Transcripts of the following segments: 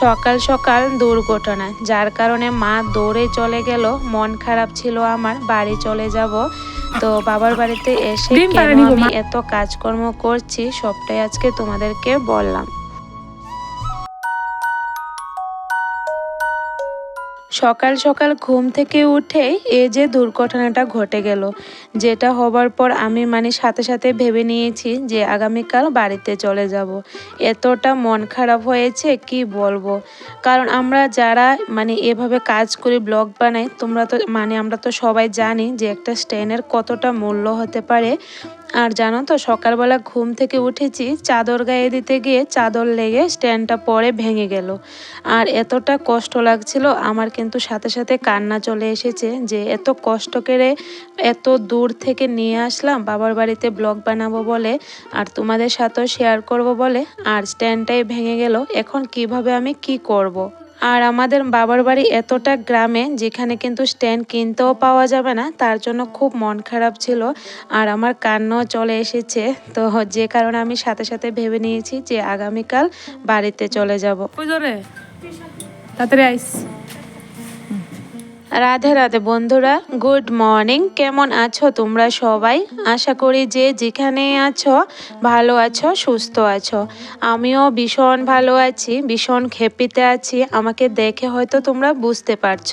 সকাল সকাল দুর্ঘটনা। যার কারণে মা দৌড়ে চলে গেল মন খারাপ ছিল আমার বাড়ি চলে যাব। তো বাবার বাড়িতে এসে কেন আমি এত কাজকর্ম করছি সবটাই আজকে তোমাদেরকে বললাম। সকাল সকাল ঘুম থেকে উঠে এ যে দুর্ঘটনাটা ঘটে গেল, যেটা হবার পর আমি মানে সাথে সাথে ভেবে নিয়েছি যে আগামীকাল বাড়িতে চলে যাব। এতটা মন খারাপ হয়েছে, কি বলব? কারণ আমরা যারা মানে এভাবে কাজ করি, ব্লগ বানাই, তোমরা তো মানে আমরা তো সবাই জানি যে একটা স্ট্যান্ডের কতটা মূল্য হতে পারে। আর জানো তো, সকালবেলা ঘুম থেকে উঠেছি, চাদর গায়ে দিতে গিয়ে চাদর লেগে স্ট্যান্ডটা পরে ভেঙে গেল আর এতটা কষ্ট লাগছিল, আমার কিন্তু সাথে সাথে কান্না চলে এসেছে যে এত কষ্ট করে এত দূর থেকে নিয়ে আসলাম, বাবার বাড়িতে ব্লগ বানাবো বলে, আর তোমাদের সাথেও শেয়ার করব বলে, আর স্ট্যান্ডটাই ভেঙে গেল এখন কীভাবে আমি কি করব। আর আমাদের বাবার বাড়ি এতটা গ্রামে যেখানে কিন্তু স্ট্যান্ড কিনতেও পাওয়া যাবে না, তার জন্য খুব মন খারাপ ছিল আর আমার কান্নাও চলে এসেছে। তো যে কারণে আমি সাথে সাথে ভেবে নিয়েছি যে আগামীকাল বাড়িতে চলে যাব। তাড়াতাড়ি আইস। রাধে রাধে বন্ধুরা, গুড মর্নিং। কেমন আছো তোমরা সবাই? আশা করি যে যেখানে আছো, ভালো আছো, সুস্থ আছো। আমিও ভীষণ ভালো আছি, ভীষণ খেপিতে আছি। আমাকে দেখে হয়তো তোমরা বুঝতে পারছ।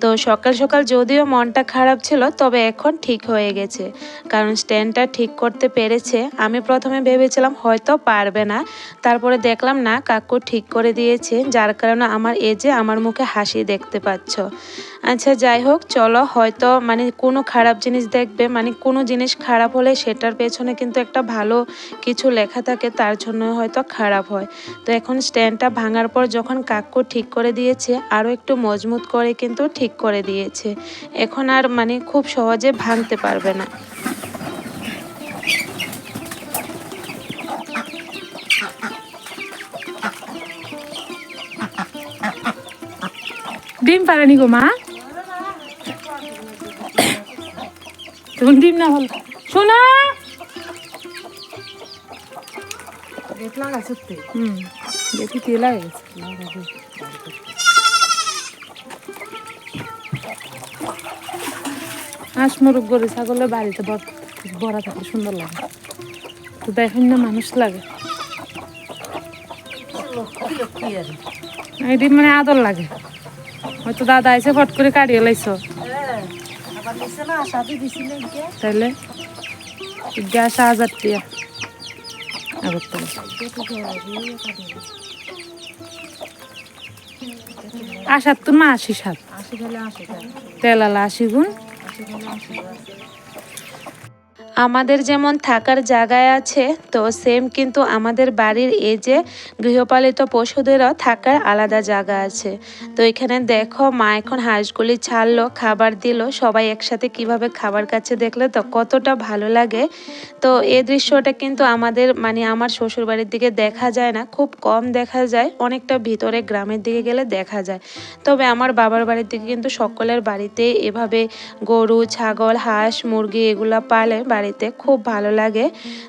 তো সকাল সকাল যদিও মনটা খারাপ ছিল, তবে এখন ঠিক হয়ে গেছে। কারণ স্ট্যান্ডটা ঠিক করতে পেরেছে। আমি প্রথমে ভেবেছিলাম হয়তো পারবে না। তারপরে দেখলাম, না, কাকু ঠিক করে দিয়েছে। যার কারণে আমার যে আমার মুখে হাসি দেখতে পাচ্ছ। আচ্ছা যাই হোক, চলো, হয়তো মানে কোনো খারাপ জিনিস দেখবে মানে কোনো জিনিস খারাপ হলে সেটার পেছনে কিন্তু একটা ভালো কিছু লেখা থাকে, তার জন্য হয়তো খারাপ হয়। তো এখন স্ট্যান্ডটা ভাঙার পর যখন কাকু ঠিক করে দিয়েছে, আরও একটু মজবুত করে কিন্তু ঠিক করে দিয়েছে। এখন আর মানে খুব সহজে ভাঙতে পারবে না। ডিম পারেনি গো মা। তুমি ডিম না হল। শোনা হুম দেখি কি লাগে হাঁস মুরগ গরু ছাগলের বাড়িতে ভরা থাকলে সুন্দর লাগে। তো দেখেন না মানুষ লাগে। এটি মানে আদর লাগে। হয়তো দাদা এসে ফট করে কাটিয়ে লাইছো। তাইলে গ্যাস হাজার টিয়া আগরতলা আসার তো না আশি সাত তেলালা আশি গুণ আমাদের যেমন থাকার জায়গায় আছে, তো সেম কিন্তু আমাদের বাড়ির এই যে গৃহপালিত পশুদেরও থাকার আলাদা জায়গা আছে। তো এখানে দেখো, মা এখন হাঁসগুলি ছাড়লো, খাবার দিল, সবাই একসাথে কীভাবে খাবার কাছে দেখলে তো কতটা ভালো লাগে। তো এই দৃশ্যটা কিন্তু আমাদের মানে আমার শ্বশুর বাড়ির দিকে দেখা যায় না, খুব কম দেখা যায়, অনেকটা ভিতরে গ্রামের দিকে গেলে দেখা যায়। তবে আমার বাবার বাড়ির দিকে কিন্তু সকলের বাড়িতে এভাবে গরু, ছাগল, হাঁস, মুরগি এগুলা পালে বাড়িতে, খুব ভালো লাগে।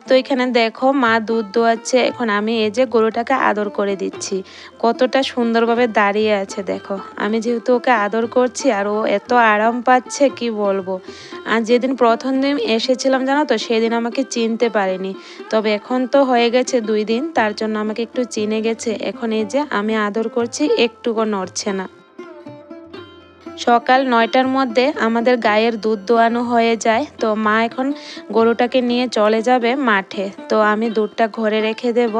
তো এখানে দেখো, মা দুধ দোয়াচ্ছে। এখন আমি এই যে গরুটাকে আদর করে দিচ্ছি। কতটা সুন্দরভাবে দাঁড়িয়ে আছে, দেখো। আমি যেহেতু ওকে আদর করছি আর ও এত আরাম পাচ্ছে, কি বলব? আর যেদিন প্রথম দিন এসেছিলাম, জানো তো, সেদিন আমাকে চিনতে পারেনি। তবে এখন তো হয়ে গেছে দুই দিন, তার জন্য আমাকে একটু চিনে গেছে। এখন এই যে আমি আদর করছি, একটুকু নড়ছে না। সকাল নয়টার মধ্যে আমাদের গায়ের দুধ দোয়ানো হয়ে যায়। তো মা এখন গরুটাকে নিয়ে চলে যাবে মাঠে। তো আমি দুধটা ঘরে রেখে দেব।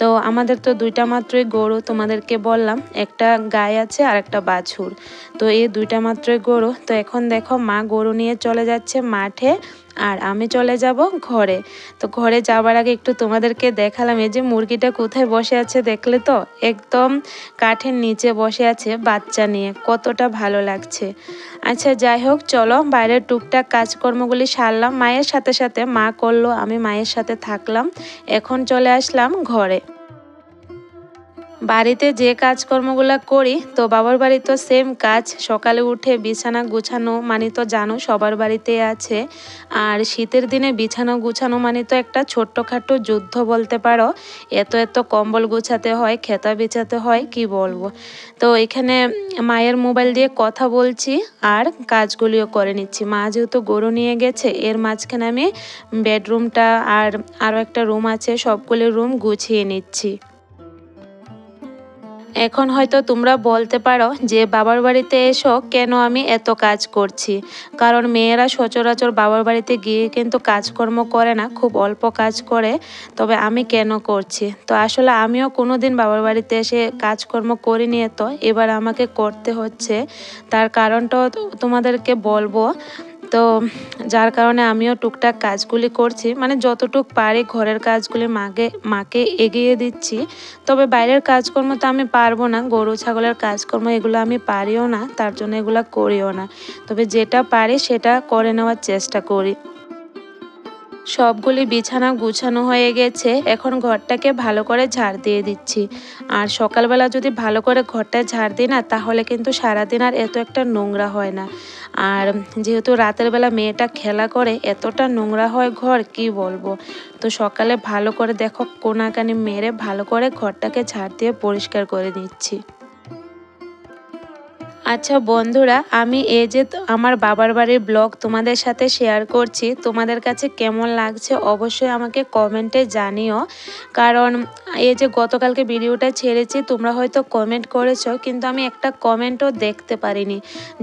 তো আমাদের তো দুইটা মাত্রই গরু তোমাদেরকে বললাম। একটা গায়ে আছে আর একটা বাছুর। তো এই দুইটা মাত্রই গরু। তো এখন দেখো মা গরু নিয়ে চলে যাচ্ছে মাঠে। আর আমি চলে যাব ঘরে। তো ঘরে যাবার আগে একটু তোমাদেরকে দেখালাম, এই যে মুরগিটা কোথায় বসে আছে দেখলে তো? একদম কাঠের নিচে বসে আছে বাচ্চা নিয়ে, কতটা ভালো লাগছে। আচ্ছা যাই হোক, চলো বাইরের টুকটাক কাজকর্মগুলি সারলাম। মায়ের সাথে সাথে মা করল, আমি মায়ের সাথে থাকলাম। এখন চলে আসলাম ঘরে। বাড়িতে যে কাজকর্মগুলো করি, তো বাবার বাড়ি তো সেম কাজ। সকালে উঠে বিছানা গুছানো মানে তো জানো, সবার বাড়িতে আছে। আর শীতের দিনে বিছানা গুছানো মানে তো একটা ছোট্টখাটো যুদ্ধ বলতে পারো। এত এত কম্বল গুছাতে হয়, খেতা বিছাতে হয়, কি বলব? তো এখানে মায়ের মোবাইল দিয়ে কথা বলছি আর কাজগুলিও করে নিচ্ছি। মা যেহেতু গরু নিয়ে গেছে, এর মাঝখানে আমি বেডরুমটা আর আরও একটা রুম আছে, সবগুলো রুম গুছিয়ে নিচ্ছি। এখন হয়তো তোমরা বলতে পারো যে বাবার বাড়িতে এসো কেন আমি এত কাজ করছি। কারণ মেয়েরা সচরাচর বাবার বাড়িতে গিয়ে কিন্তু কাজকর্ম করে না, খুব অল্প কাজ করে। তবে আমি কেন করছি? তো আসলে আমিও কোনো দিন বাবার বাড়িতে এসে কাজকর্ম করিনি এত। এবার আমাকে করতে হচ্ছে। তার কারণটাও তোমাদেরকে বলব তো যার কারণে আমিও টুকটাক কাজগুলি করছি। মানে যতটুক পারি ঘরের কাজগুলি মাকে মাকে এগিয়ে দিচ্ছি। তবে বাইরের কাজকর্ম তো আমি পারব না, গরু, ছাগলের কাজকর্ম এগুলো আমি পারিও না, তার জন্য এগুলো করিও না। তবে যেটা পারি সেটা করে নেওয়ার চেষ্টা করি। সবগুলি বিছানা গুছানো হয়ে গেছে। এখন ঘরটাকে ভালো করে ঝাড় দিয়ে দিচ্ছি। আর সকালবেলা যদি ভালো করে ঘরটা ঝাড় দিই না, তাহলে কিন্তু সারাদিন আর এত একটা নোংরা হয় না। আর যেহেতু রাতের বেলা মেয়েটা খেলা করে, এতটা নোংরা হয় ঘর, কি বলব? তো সকালে ভালো করে দেখো, কোনাকানি মেরে ভালো করে ঘরটাকে ঝাড় দিয়ে পরিষ্কার করে নিচ্ছি। আচ্ছা বন্ধুরা, আমি এই যে আমার বাবার বাড়ির ব্লগ তোমাদের সাথে শেয়ার করছি, তোমাদের কাছে কেমন লাগছে অবশ্যই আমাকে কমেন্টে জানিও। কারণ এই যে গতকালকে ভিডিওটা ছেড়েছি, তোমরা হয়তো কমেন্ট করেছ, কিন্তু আমি একটা কমেন্টও দেখতে পারিনি।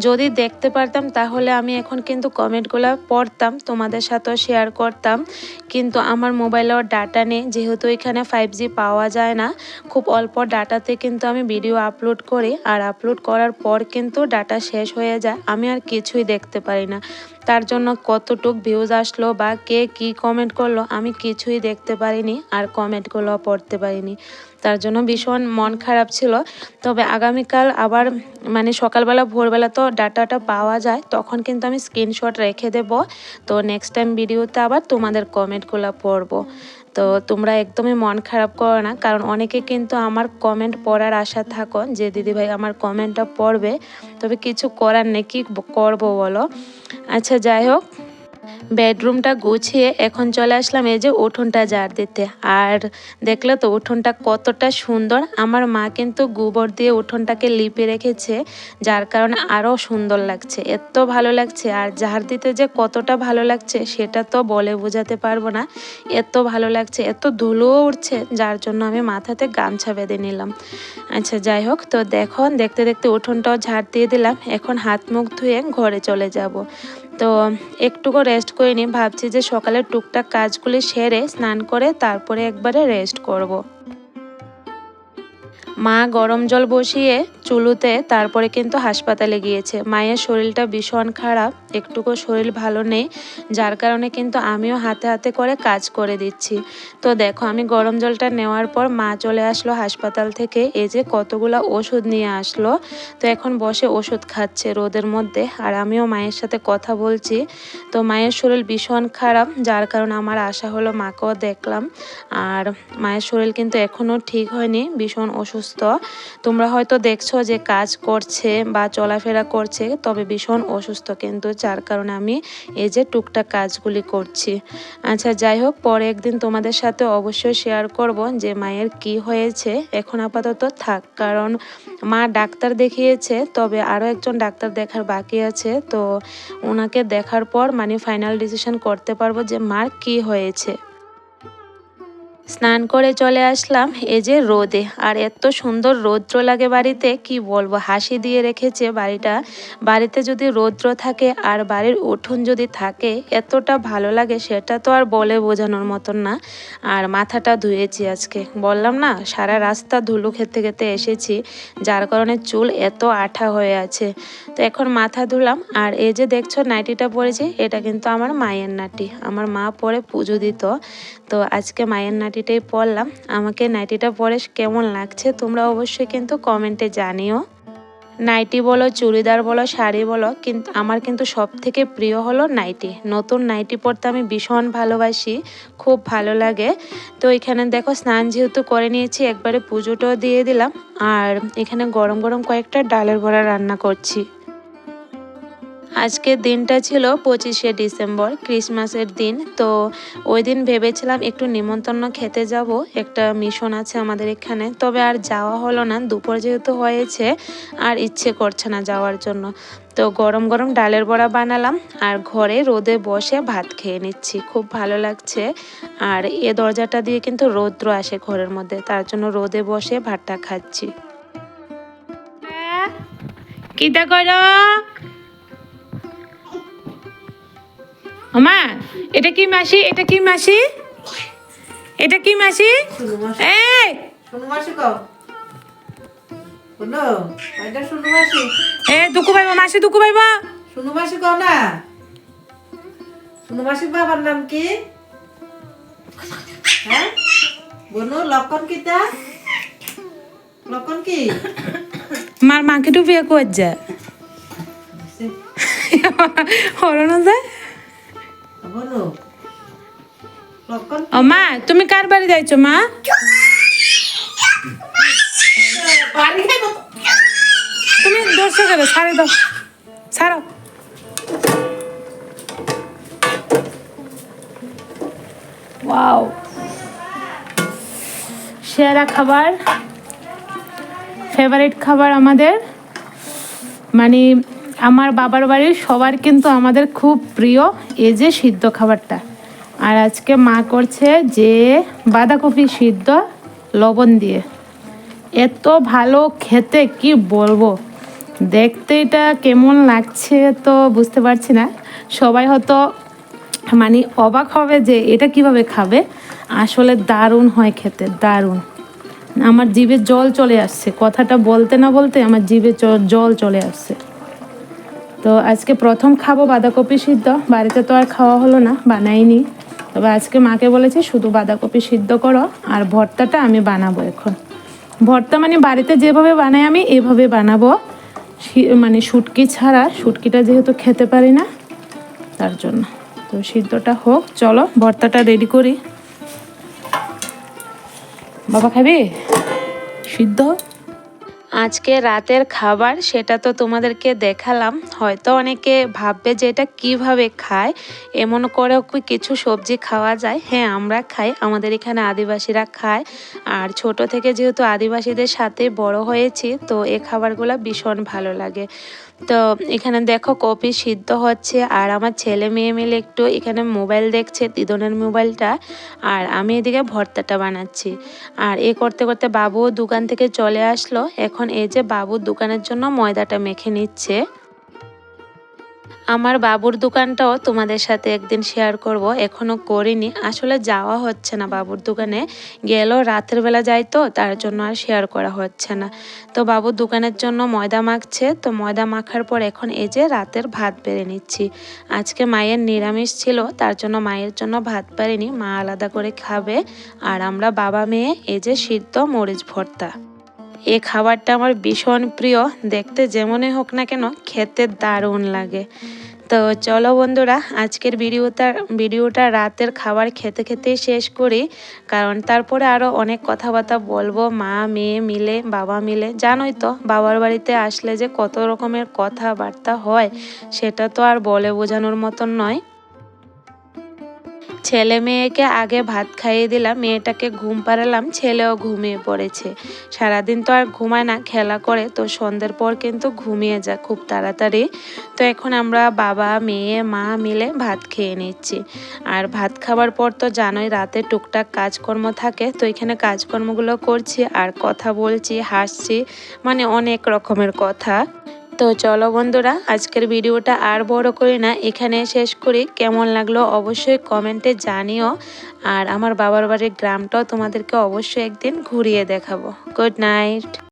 যদি দেখতে পারতাম, তাহলে আমি এখন কিন্তু কমেন্টগুলো পড়তাম, তোমাদের সাথেও শেয়ার করতাম। কিন্তু আমার মোবাইলেও ডাটা নেই, যেহেতু এখানে ফাইভ জি পাওয়া যায় না। খুব অল্প ডাটাতে কিন্তু আমি ভিডিও আপলোড করি, আর আপলোড করার পর কিন্তু ডাটা শেষ হয়ে যায়। আমি আর কিছুই দেখতে পারি না। তার জন্য কতটুক ভিউজ আসলো বা কে কি কমেন্ট করল, আমি কিছুই দেখতে পারিনি আর কমেন্টগুলো পড়তে পারিনি। তার জন্য ভীষণ মন খারাপ ছিল। তবে আগামীকাল আবার মানে সকালবেলা, ভোরবেলা তো ডাটাটা পাওয়া যায়, তখন কিন্তু আমি স্ক্রিনশট রেখে দেব। তো নেক্সট টাইম ভিডিওতে আবার তোমাদের কমেন্টগুলো পড়ব। তো তোমরা একদমই মন খারাপ করো না, কারণ অনেকে কিন্তু আমার কমেন্ট পড়ার আশা থাকো যে দিদিভাই আমার কমেন্টটা পড়বে, তবে কিছু করার নেই, কী করব বলো? আচ্ছা যাই হোক বেডরুমটা গুছিয়ে এখন চলে আসলাম এই যে উঠোনটা ঝাড় দিতে। আর দেখলে তো উঠোনটা কতটা সুন্দর। আমার মা কিন্তু গোবর দিয়ে উঠোনটাকে লিপে রেখেছে, যার কারণে আরও সুন্দর লাগছে, এত ভালো লাগছে। আর ঝাড় দিতে যে কতটা ভালো লাগছে, সেটা তো বলে বোঝাতে পারব না। এত ভালো লাগছে, এত ধুলোও উঠছে, যার জন্য আমি মাথাতে গামছা বেঁধে নিলাম। আচ্ছা যাই হোক, তো দেখো দেখতে দেখতে উঠোনটাও ঝাড় দিয়ে দিলাম। এখন হাত মুখ ধুয়ে ঘরে চলে যাব। তো একটুকু রেস্ট করিনি ভাবছি যে সকালে টুকটাক কাজগুলি সেরে স্নান করে তারপরে একবারে রেস্ট করব। মা গরম জল বসিয়ে চুলুতে তারপরে কিন্তু হাসপাতালে গিয়েছে। মায়ের শরীরটা ভীষণ খারাপ, একটুকু শরীর ভালো নেই, যার কারণে কিন্তু আমিও হাতে হাতে করে কাজ করে দিচ্ছি। তো দেখো, আমি গরম জলটা নেওয়ার পর মা চলে আসলো হাসপাতাল থেকে, এই যে কতগুলো ওষুধ নিয়ে আসলো। তো এখন বসে ওষুধ খাচ্ছে রোদের মধ্যে, আর আমিও মায়ের সাথে কথা বলছি। তো মায়ের শরীর ভীষণ খারাপ, যার কারণে আমার আশা হলো মাকেও দেখলাম। আর মায়ের শরীর কিন্তু এখনও ঠিক হয়নি, ভীষণ অসুস্থ। তোমরা হয়তো দেখছ যে কাজ করছে বা চলাফেরা করছে, তবে ভীষণ অসুস্থ। কিন্তু যার কারণে আমি এই যে টুকটাক কাজগুলি করছি। আচ্ছা যাই হোক, পরে একদিন তোমাদের সাথে অবশ্যই শেয়ার করব যে মায়ের কি হয়েছে। এখন আপাতত থাক, কারণ মা ডাক্তার দেখিয়েছে, তবে আরও একজন ডাক্তার দেখার বাকি আছে। তো ওনাকে দেখার পর মানে ফাইনাল ডিসিশন করতে পারব যে মার কি হয়েছে। স্নান করে চলে আসলাম এই যে রোদে। আর এত সুন্দর রৌদ্র লাগে বাড়িতে, কি বলব, হাসি দিয়ে রেখেছে বাড়িটা। বাড়িতে যদি রৌদ্র থাকে আর বাড়ির উঠোন যদি থাকে, এতটা ভালো লাগে সেটা তো আর বলে বোঝানোর মতন না। আর মাথাটা ধুয়েছি আজকে। বললাম না, সারা রাস্তা ধুলো খেতে খেতে এসেছি, যার কারণে চুল এত আঠা হয়ে আছে। তো এখন মাথা ধুলাম, আর এই যে দেখছ নাইটিটা পরেছি, এটা কিন্তু আমার মায়ের নাটি। আমার মা পরে পুজো দিত। তো আজকে মায়ের নাইটিটাই পরলাম। আমাকে নাইটিটা পরে কেমন লাগছে তোমরা অবশ্যই কিন্তু কমেন্টে জানিও। নাইটি বলো, চুড়িদার বলো, শাড়ি বলো, কিন্তু আমার কিন্তু সব থেকে প্রিয় হলো নাইটি। নতুন নাইটি পরতে আমি ভীষণ ভালোবাসি, খুব ভালো লাগে। তো এখানে দেখো স্নান যেহেতু করে নিয়েছি, একবারে পুজোটাও দিয়ে দিলাম। আর এখানে গরম গরম কয়েকটা ডালের বড়া রান্না করছি। আজকের দিনটা ছিল পঁচিশে ডিসেম্বর, ক্রিসমাসের দিন। তো ওই দিন ভেবেছিলাম একটু নিমন্ত্রণ খেতে যাব। একটা মিশন আছে আমাদের এখানে। তবে আর যাওয়া হলো না। দুপুর যেহেতু হয়েছে, আর ইচ্ছে করছে না যাওয়ার জন্য। তো গরম গরম ডালের বড়া বানালাম আর ঘরে রোদে বসে ভাত খেয়ে নিচ্ছি। খুব ভালো লাগছে। আর এ দরজাটা দিয়ে কিন্তু রৌদ্র আসে ঘরের মধ্যে। তার জন্য রোদে বসে ভাতটা খাচ্ছি। কিটা করো? মা এটা কি মাসি? এটা কি মাসি? এটা কি মাসি? এই! এ দুকু মাসি দুকু শুনু মাসি কও না। শুনু মাসির বাবার নাম কি? হ্যাঁ? বনু লক্ষণ কিতা? লক্ষণ কি? মার মাকে তো বিয়ে কর যা না যায় ও মা তুমি কার বাড়ি যাইছো মা? তুমি দর্শক গেলে ছাড়ে দাও। ছাড়ো। ওয়াও। সেরা খাবার। ফেভারিট খাবার আমাদের। মানে আমার বাবার বাড়ির সবার কিন্তু আমাদের খুব প্রিয় এই যে সিদ্ধ খাবারটা। আর আজকে মা করছে যে বাঁধাকপি সিদ্ধ লবণ দিয়ে। এত ভালো খেতে কি বলব? দেখতে এটা কেমন লাগছে তো বুঝতে পারছি না। সবাই হয়তো মানে অবাক হবে যে এটা কীভাবে খাবে। আসলে দারুণ হয় খেতে, দারুণ। আমার জিভে জল চলে আসছে। কথাটা বলতে না বলতে আমার জিভে জল চলে আসছে। তো আজকে প্রথম খাব বাঁধাকপি সিদ্ধ। বাড়িতে তো আর খাওয়া হলো না, বানাইনি। তবে আজকে মাকে বলেছি শুধু বাঁধাকপি সিদ্ধ করো, আর ভর্তাটা আমি বানাবো এখন। ভর্তা মানে বাড়িতে যেভাবে বানাই আমি, এভাবে বানাবো। মানে শুটকি ছাড়া, শুটকিটা যেহেতু খেতে পারি না, তার জন্য। তো সিদ্ধটা হোক, চলো ভর্তাটা রেডি করি। বাবা খাবি? সিদ্ধ? আজকে রাতের খাবার সেটা তো তোমাদেরকে দেখালাম। হয়তো অনেকে ভাববে যে এটা কীভাবে খায়, এমন করেও কিছু সবজি খাওয়া যায়? হ্যাঁ আমরা খাই, আমাদের এখানে আদিবাসীরা খায়। আর ছোট থেকে যেহেতু আদিবাসীদের সাথে বড় হয়েছি, তো এ খাবারগুলো ভীষণ ভালো লাগে। তো এখানে দেখো কপি সিদ্ধ হচ্ছে, আর আমার ছেলে মেয়ে মিলে একটু এখানে মোবাইল দেখছে, দিদনের মোবাইলটা, আর আমি এদিকে ভর্তাটা বানাচ্ছি। আর এ করতে করতে বাবু দোকান থেকে চলে আসলো। এখন এই যে বাবুর দোকানের জন্য ময়দাটা মেখে নিচ্ছে। আমার বাবুর দোকানটাও তোমাদের সাথে একদিন শেয়ার করব, এখনও করিনি। আসলে যাওয়া হচ্ছে না বাবুর দোকানে। গেলেও রাতের বেলা যাই তো, তার জন্য আর শেয়ার করা হচ্ছে না। তো বাবুর দোকানের জন্য ময়দা মাখছে, তো ময়দা মাখার পর এখন এই যে রাতের ভাত বেড়ে নিচ্ছি। আজকে মায়ের নিরামিষ ছিল, তার জন্য মায়ের জন্য ভাত পারিনি, মা আলাদা করে খাবে। আর আমরা বাবা মেয়ে, এই যে সিদ্ধ মরিচ ভর্তা। এই খাবারটা আমার ভীষণ প্রিয়। দেখতে যেমনই হোক না কেন, খেতে দারুণ লাগে। তো চলো বন্ধুরা, আজকের ভিডিওটা ভিডিওটা রাতের খাবার খেতে খেতেই শেষ করি। কারণ তারপরে আরও অনেক কথাবার্তা বলব, মা, মেয়ে মিলে, বাবা মিলে। জানোই তো, বাবার বাড়িতে আসলে যে কত রকমের কথাবার্তা হয়, সেটা তো আর বলে বোঝানোর মতন নয়। ছেলে মেয়েকে আগে ভাত খাইয়ে দিলাম, মেয়েটাকে ঘুম পাড়ালাম, ছেলেও ঘুমিয়ে পড়েছে। সারাদিন তো আর ঘুমায় না, খেলা করে, তো সন্ধ্যের পর কিন্তু ঘুমিয়ে যায় খুব তাড়াতাড়ি। তো এখন আমরা বাবা, মেয়ে, মা মিলে ভাত খেয়ে নিচ্ছি। আর ভাত খাবার পর তো জানোই রাতে টুকটাক কাজকর্ম থাকে, তো এখানে কাজকর্মগুলো করছি আর কথা বলছি, হাসছি মানে অনেক রকমের কথা। তো চলো বন্ধুরা, আজকের ভিডিওটা আর বড় করি না, এখানে শেষ করি। কেমন লাগল অবশ্যই কমেন্টে জানিও। আর আমার বাবার বাড়ির গ্রামটাও তোমাদেরকে অবশ্যই একদিন ঘুরিয়ে দেখাবো। Good night.